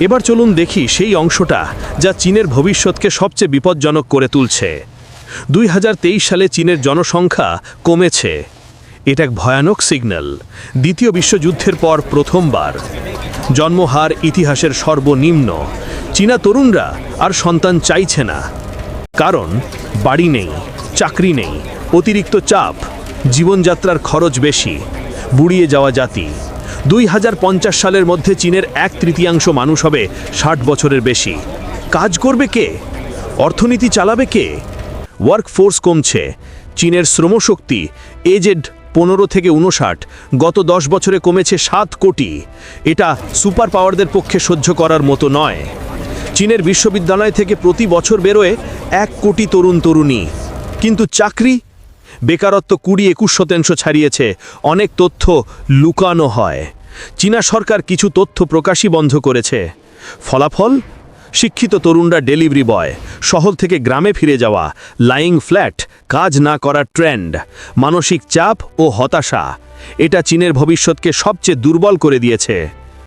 এবার চলুন দেখি সেই অংশটা যা চীনের ভবিষ্যৎকে সবচেয়ে বিপজ্জনক করে তুলছে। দুই হাজার তেইশ সালে চীনের জনসংখ্যা কমেছে। এটা এক ভয়ানক সিগন্যাল। দ্বিতীয় বিশ্বযুদ্ধের পর প্রথমবার। জন্মহার ইতিহাসের সর্বনিম্ন। চীনা তরুণরা আর সন্তান চাইছে না। কারণ বাড়ি নেই, চাকরি নেই, অতিরিক্ত চাপ, জীবনযাত্রার খরচ বেশি, বুড়িয়ে যাওয়া জাতি। দুই হাজার পঞ্চাশ সালের মধ্যে চীনের এক তৃতীয়াংশ মানুষ হবে ষাট বছরের বেশি। কাজ করবে কে? অর্থনীতি চালাবে কে? ওয়ার্কফোর্স কমছে। চীনের শ্রমশক্তি, এজেড পনেরো থেকে উনষাট, গত দশ বছরে কমেছে সাত কোটি। এটা সুপার পাওয়ারদের পক্ষে সহ্য করার মতো নয়। চীনের বিশ্ববিদ্যালয় থেকে প্রতি বছর বেরোয় এক কোটি তরুণ তরুণী কিন্তু চাকরি বেকারত্ব কুড়ি একুশ শতাংশ ছাড়িয়েছে। অনেক তথ্য লুকানো হয়। চীনা সরকার কিছু তথ্য প্রকাশই বন্ধ করেছে। ফলাফল? শিক্ষিত তরুণরা ডেলিভারি বয়, শহর থেকে গ্রামে ফিরে যাওয়া, লাইং ফ্ল্যাট, কাজ না করার ট্রেন্ড, মানসিক চাপ ও হতাশা। এটা চীনের ভবিষ্যৎকে সবচেয়ে দুর্বল করে দিয়েছে।